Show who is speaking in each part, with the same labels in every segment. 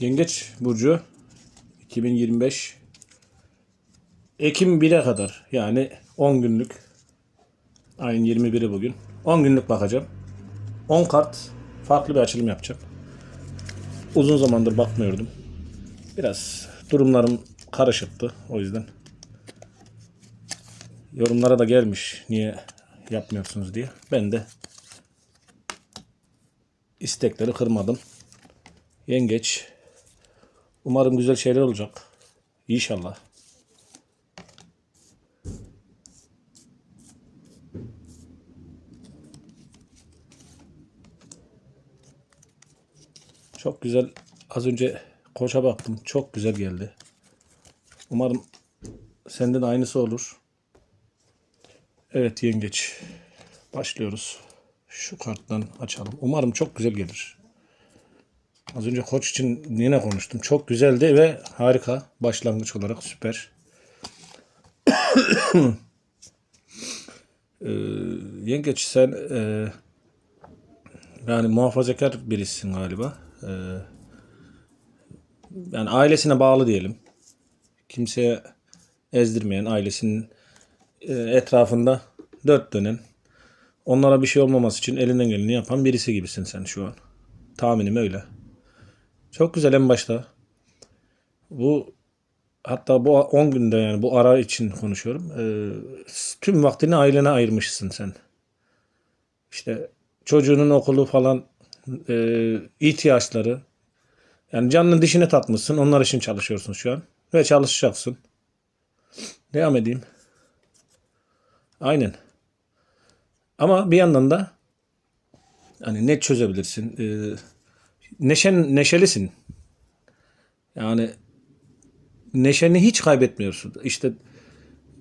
Speaker 1: Yengeç Burcu 2025 Ekim 1'e kadar yani 10 günlük ayın 21'i bugün 10 günlük bakacağım. 10 kart farklı bir açılım yapacağım. Uzun zamandır bakmıyordum. Biraz durumlarım karışıktı o yüzden. Yorumlara da gelmiş niye yapmıyorsunuz diye. Ben de istekleri kırmadım. Yengeç. Umarım güzel şeyler olacak. İnşallah. Çok güzel. Az önce koça baktım. Çok güzel geldi. Umarım sende de aynısı olur. Evet yengeç. Başlıyoruz. Şu karttan açalım. Umarım çok güzel gelir. Az önce koç için yine konuştum. Çok güzeldi ve harika. Başlangıç olarak süper. ee, yengeç sen e, yani muhafazakar birisin galiba. Ee, yani ailesine bağlı diyelim. Kimseye ezdirmeyen, ailesinin e, etrafında dört dönen, onlara bir şey olmaması için elinden geleni yapan birisi gibisin sen şu an. Tahminim öyle. Çok güzel en başta. Bu hatta bu 10 günde yani bu ara için konuşuyorum. Ee, tüm vaktini ailene ayırmışsın sen. İşte çocuğunun okulu falan e, ihtiyaçları yani canının dişine takmışsın. Onlar için çalışıyorsun şu an. Ve çalışacaksın. Devam edeyim. Aynen. Ama bir yandan da hani ne çözebilirsin? Ee, neşen neşelisin. Yani neşeni hiç kaybetmiyorsun. İşte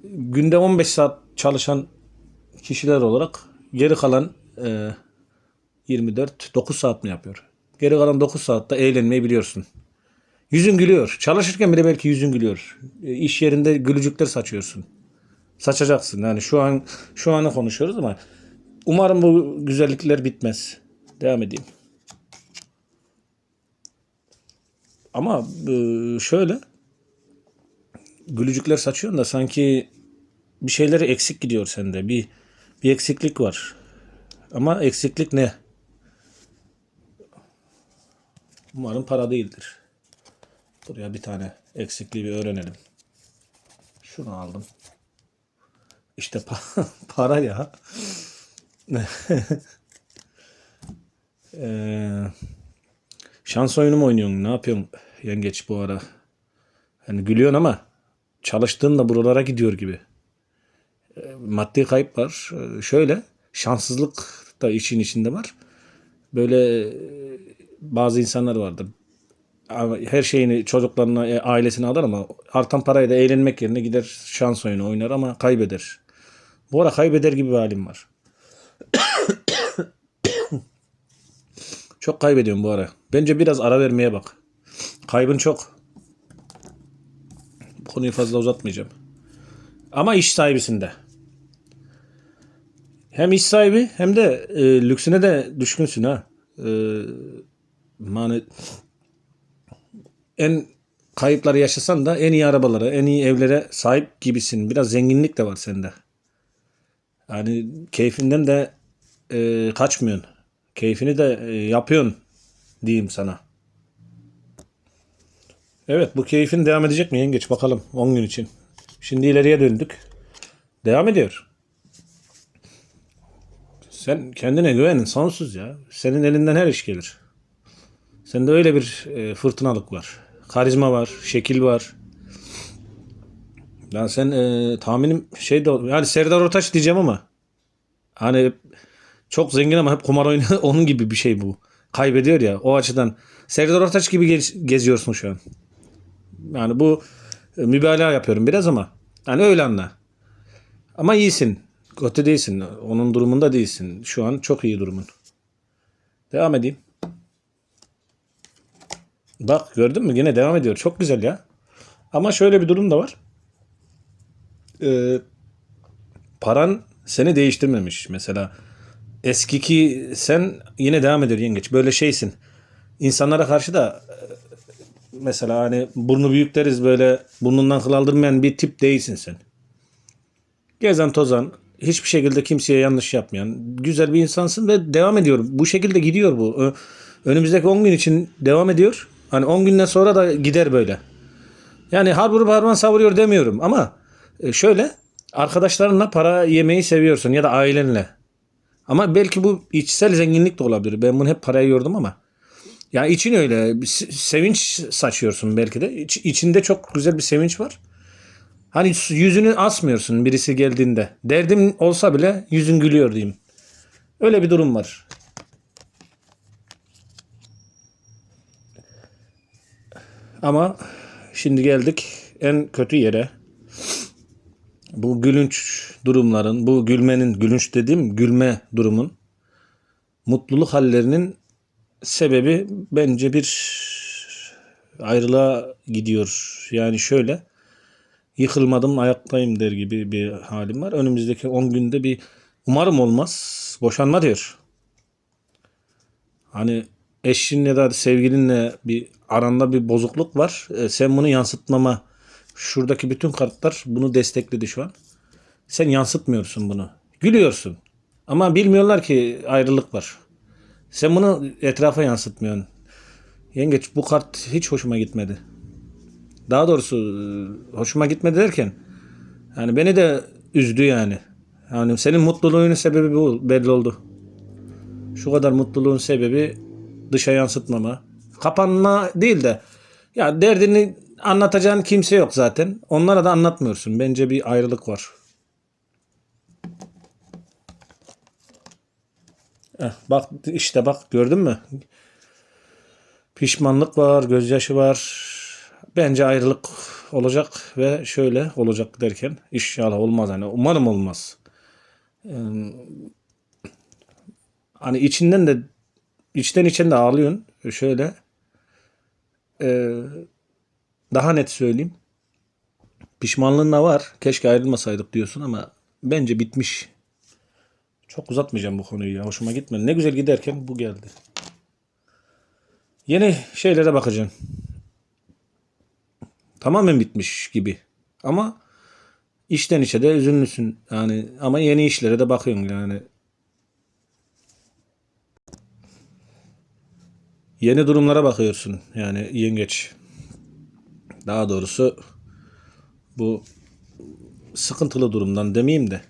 Speaker 1: günde 15 saat çalışan kişiler olarak geri kalan e, 24 9 saat mi yapıyor? Geri kalan 9 saatte eğlenmeyi biliyorsun. Yüzün gülüyor. Çalışırken bile belki yüzün gülüyor. E, iş yerinde gülücükler saçıyorsun. Saçacaksın. Yani şu an şu anı konuşuyoruz ama umarım bu güzellikler bitmez. Devam edeyim. Ama e, şöyle gülücükler saçıyorsun da sanki bir şeyleri eksik gidiyor sende. Bir bir eksiklik var. Ama eksiklik ne? Umarım para değildir. Buraya bir tane eksikliği bir öğrenelim. Şunu aldım. İşte pa- para ya. Eee Şans oyunu mu oynuyorsun? Ne yapıyorsun yengeç bu ara? Hani gülüyorsun ama çalıştığın da buralara gidiyor gibi. E, maddi kayıp var. E, şöyle şanssızlık da işin içinde var. Böyle e, bazı insanlar vardır. Her şeyini çocuklarına, e, ailesine alır ama artan parayı da eğlenmek yerine gider şans oyunu oynar ama kaybeder. Bu ara kaybeder gibi bir halim var. Çok kaybediyorum bu ara. Bence biraz ara vermeye bak. Kaybın çok. Bu konuyu fazla uzatmayacağım. Ama iş sahibisinde. Hem iş sahibi hem de e, lüksüne de düşkünsün ha. E, yani en kayıpları yaşasan da en iyi arabalara, en iyi evlere sahip gibisin. Biraz zenginlik de var sende. Yani keyfinden de e, kaçmıyorsun. Keyfini de e, yapıyorsun diyeyim sana. Evet bu keyfin devam edecek mi yengeç bakalım 10 gün için. Şimdi ileriye döndük. Devam ediyor. Sen kendine güvenin sonsuz ya. Senin elinden her iş gelir. Sende öyle bir e, fırtınalık var. Karizma var, şekil var. Yani sen e, tahminim şey de yani Serdar Ortaç diyeceğim ama hani çok zengin ama hep kumar oynuyor. Onun gibi bir şey bu. Kaybediyor ya o açıdan. Serdar Ortaç gibi gez- geziyorsun şu an. Yani bu e, mübalağa yapıyorum biraz ama yani öyle anla. Ama iyisin. Kötü değilsin. Onun durumunda değilsin. Şu an çok iyi durumun. Devam edeyim. Bak gördün mü? Yine devam ediyor. Çok güzel ya. Ama şöyle bir durum da var. Ee, paran seni değiştirmemiş. Mesela eskiki sen yine devam ediyor yengeç. Böyle şeysin. İnsanlara karşı da mesela hani burnu büyük deriz böyle burnundan kıl aldırmayan bir tip değilsin sen. Gezen tozan hiçbir şekilde kimseye yanlış yapmayan güzel bir insansın ve devam ediyor. Bu şekilde gidiyor bu. Önümüzdeki 10 gün için devam ediyor. Hani 10 günden sonra da gider böyle. Yani har vurup harman savuruyor demiyorum ama e, şöyle arkadaşlarınla para yemeyi seviyorsun ya da ailenle. Ama belki bu içsel zenginlik de olabilir. Ben bunu hep paraya yordum ama. Ya için öyle sevinç saçıyorsun belki de. İç, içinde çok güzel bir sevinç var. Hani yüzünü asmıyorsun birisi geldiğinde. Derdim olsa bile yüzün gülüyor diyeyim. Öyle bir durum var. Ama şimdi geldik en kötü yere. Bu gülünç durumların, bu gülmenin, gülünç dediğim gülme durumun, mutluluk hallerinin sebebi bence bir ayrılığa gidiyor. Yani şöyle, yıkılmadım ayaktayım der gibi bir halim var. Önümüzdeki 10 günde bir umarım olmaz boşanma diyor. Hani eşin ya da sevgilinle bir aranda bir bozukluk var. E, sen bunu yansıtmama şuradaki bütün kartlar bunu destekledi şu an. Sen yansıtmıyorsun bunu. Gülüyorsun. Ama bilmiyorlar ki ayrılık var. Sen bunu etrafa yansıtmıyorsun. Yengeç bu kart hiç hoşuma gitmedi. Daha doğrusu e, hoşuma gitmedi derken yani beni de üzdü yani. Yani senin mutluluğunun sebebi bu belli oldu. Şu kadar mutluluğun sebebi dışa yansıtmama. Kapanma değil de ya derdini anlatacağın kimse yok zaten. Onlara da anlatmıyorsun. Bence bir ayrılık var. Eh, bak işte bak gördün mü? Pişmanlık var, gözyaşı var. Bence ayrılık olacak ve şöyle olacak derken inşallah olmaz hani umarım olmaz. Ee, hani içinden de içten içten de ağlıyorsun. Şöyle ee, daha net söyleyeyim. Pişmanlığın da var. Keşke ayrılmasaydık diyorsun ama bence bitmiş. Çok uzatmayacağım bu konuyu ya. Hoşuma gitmedi. Ne güzel giderken bu geldi. Yeni şeylere bakacaksın. Tamamen bitmiş gibi. Ama içten içe de üzünlüsün. Yani ama yeni işlere de bakıyorsun yani. Yeni durumlara bakıyorsun. Yani yengeç. Daha doğrusu bu sıkıntılı durumdan demeyeyim de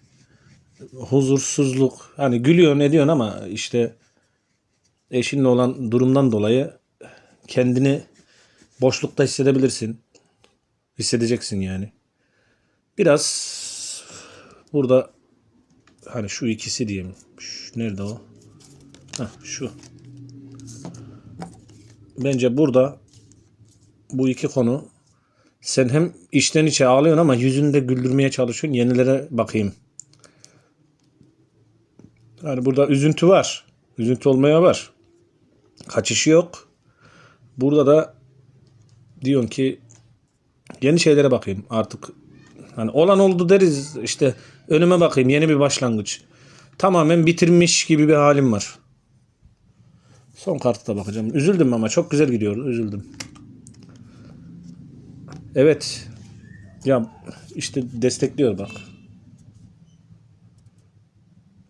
Speaker 1: huzursuzluk hani gülüyorsun ediyorsun ama işte eşinle olan durumdan dolayı kendini boşlukta hissedebilirsin. Hissedeceksin yani. Biraz burada hani şu ikisi diyeyim. Şu, nerede o? Heh, şu. Bence burada bu iki konu sen hem içten içe ağlıyorsun ama yüzünde güldürmeye çalışıyorsun. Yenilere bakayım. Yani burada üzüntü var. Üzüntü olmaya var. Kaçışı yok. Burada da diyorsun ki yeni şeylere bakayım artık. Hani olan oldu deriz işte önüme bakayım yeni bir başlangıç. Tamamen bitirmiş gibi bir halim var. Son kartı da bakacağım. Üzüldüm ama çok güzel gidiyor. Üzüldüm. Evet. Ya işte destekliyor bak.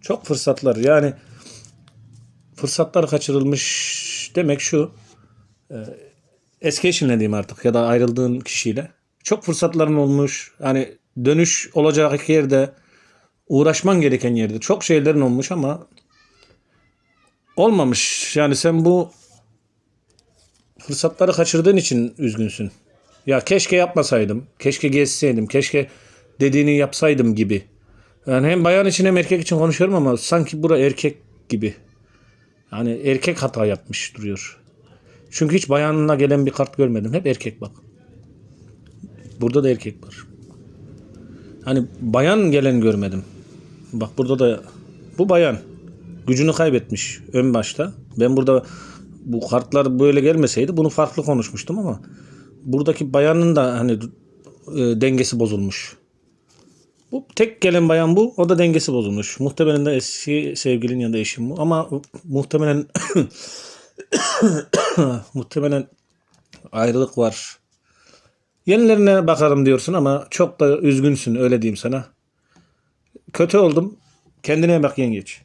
Speaker 1: Çok fırsatlar yani fırsatlar kaçırılmış demek şu e, eski eşinle diyeyim artık ya da ayrıldığın kişiyle çok fırsatların olmuş hani dönüş olacak yerde uğraşman gereken yerde çok şeylerin olmuş ama olmamış yani sen bu fırsatları kaçırdığın için üzgünsün. Ya keşke yapmasaydım, keşke gezseydim, keşke dediğini yapsaydım gibi. Yani hem bayan için hem erkek için konuşuyorum ama sanki bura erkek gibi. Yani erkek hata yapmış duruyor. Çünkü hiç bayanına gelen bir kart görmedim. Hep erkek bak. Burada da erkek var. Hani bayan gelen görmedim. Bak burada da bu bayan gücünü kaybetmiş ön başta. Ben burada bu kartlar böyle gelmeseydi bunu farklı konuşmuştum ama buradaki bayanın da hani e, dengesi bozulmuş. Bu tek gelen bayan bu. O da dengesi bozulmuş. Muhtemelen de eski sevgilin ya da eşin bu. Ama muhtemelen muhtemelen Ayrılık var. Yenilerine bakarım diyorsun ama çok da üzgünsün öyle diyeyim sana. Kötü oldum. Kendine bak yengeç.